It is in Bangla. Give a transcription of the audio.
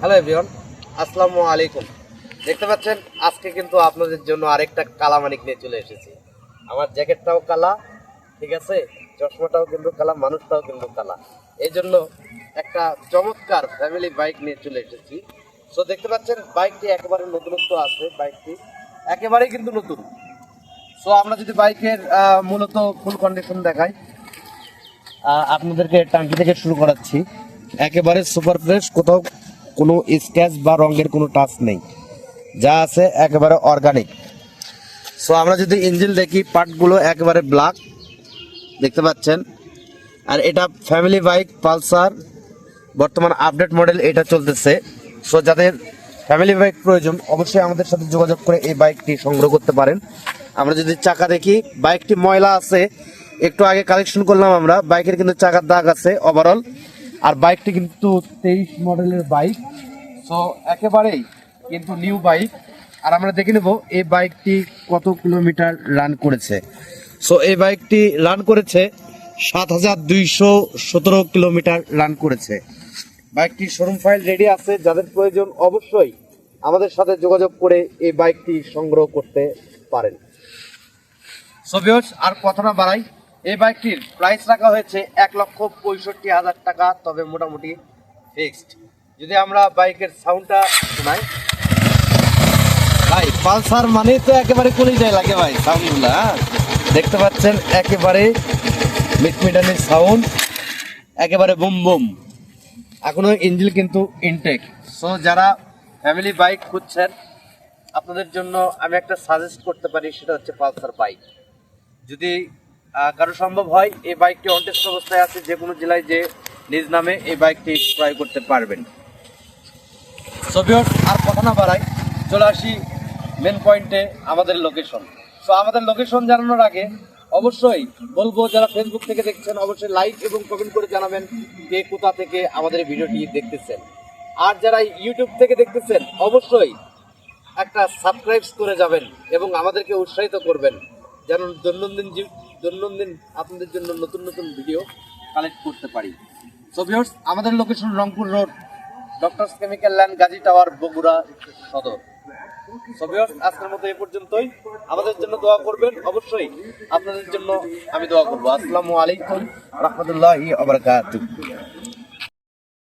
হ্যালো এভরিওয়ান আসসালামু আলাইকুম দেখতে পাচ্ছেন, আজকে কিন্তু আপনাদের জন্য আরেকটা কালামানিক নিয়ে চলে এসেছি। আমার জ্যাকেটটাও কালা, ঠিক আছে? চশমাটাও কিন্তু কালা, মানুষটাও কিন্তু কালা। এই জন্য একটা চমৎকার ফ্যামিলি বাইক নিয়ে চলে এসেছি। সো দেখতে পাচ্ছেন বাইকটি একেবারে নতুনত্ব আছে বাইকটি একেবারেই কিন্তু নতুন। সো আমরা যদি বাইকের মূলত ফুল কন্ডিশন দেখাই আপনাদেরকে টাঙ্কি থেকে শুরু করাচ্ছি। একেবারে সুপার ফ্রেশ কোথাও কোনো স্ক্র্যাচ বা রঙের কোনো টাচ নেই। যা আছে একেবারে অর্গানিক সো আমরা যদি ইঞ্জিন দেখি, পার্টগুলো একেবারে ব্ল্যাক দেখতে পাচ্ছেন? আর এটা ফ্যামিলি বাইক পালসার বর্তমান আপডেট মডেল এটা চলতেছে। সো যাদের ফ্যামিলি বাইক প্রয়োজন, অবশ্যই আমাদের সাথে যোগাযোগ করে এই বাইকটি সংগ্রহ করতে পারেন। আমরা যদি চাকা দেখি বাইকটি ময়লা আছে। একটু আগে কালেকশন করলাম আমরা বাইকের কিন্তু চাকার দাগ আছে। ওভারঅল আর বাইকটি কিন্তু তেইশ মডেলের বাইক। সো একেবারেই কিন্তু নিউ বাইক। আর আমরা দেখে নেব এই বাইকটি কত কিলোমিটার রান করেছে। সো এই বাইকটি রান করেছে সাত হাজার দুইশো সতেরো কিলোমিটার রান করেছে। বাইকটি শোরুম ফাইল রেডি আছে। যাদের প্রয়োজন অবশ্যই আমাদের সাথে যোগাযোগ করে এই বাইকটি সংগ্রহ করতে পারেন। সোভিয়স আর কথা না বাড়াই এই বাইকটির প্রাইস রাখা হয়েছে এক লক্ষ পঁয়ষট্টি হাজার টাকা, তবে মোটামুটি ফিক্সড যদি আমরা বাইকের সাউন্ডটা শোনাই। ভাই, পালসার মানে তো একেবারে কলিজায় লাগে ভাই সাউন্ডগুলো হ্যাঁ? দেখতে পাচ্ছেন, একেবারে মিটমিটানির সাউন্ড একেবারে বুম বুম। এখনও ইঞ্জিন কিন্তু ইনটেক সো যারা ফ্যামিলি বাইক খুঁজছেন, আপনাদের জন্য আমি একটা সাজেস্ট করতে পারি, সেটা হচ্ছে পালসার বাইক যদি কারও সম্ভব হয় এই বাইকটি অনটেস্ট অবস্থায় আছে যে কোনো জেলায় যে নিজ নামে এই বাইকটি ক্রয় করতে পারবেন। সোভিয়স আর কথা না বাড়াই, চলে আসি মেন পয়েন্টে আমাদের লোকেশন সো আমাদের লোকেশন জানানোর আগে অবশ্যই বলব, যারা ফেসবুক থেকে দেখছেন, অবশ্যই লাইক এবং কমেন্ট করে জানাবেন কে কোথা থেকে আমাদের ভিডিওটি দেখতেছেন। আর যারা ইউটিউব থেকে দেখতেছেন, অবশ্যই একটা সাবস্ক্রাইব করে যাবেন এবং আমাদেরকে উৎসাহিত করবেন। যেন দৈনন্দিন দৈনন্দিন আপনাদের জন্য নতুন নতুন ভিডিও কালেক্ট করতে পারি। সো ভিউয়ার্স আমাদের location Rangpur road doctors chemical land Gazi tower Bogura সদর। সো ভিউয়ার্স আজকের মতো এ পর্যন্তই। আমাদের জন্য দোয়া করবেন। অবশ্যই আপনাদের জন্য আমি দোয়া করব। আসসালামু আলাইকুম রহমতুল্লাহি আবরকাতুহ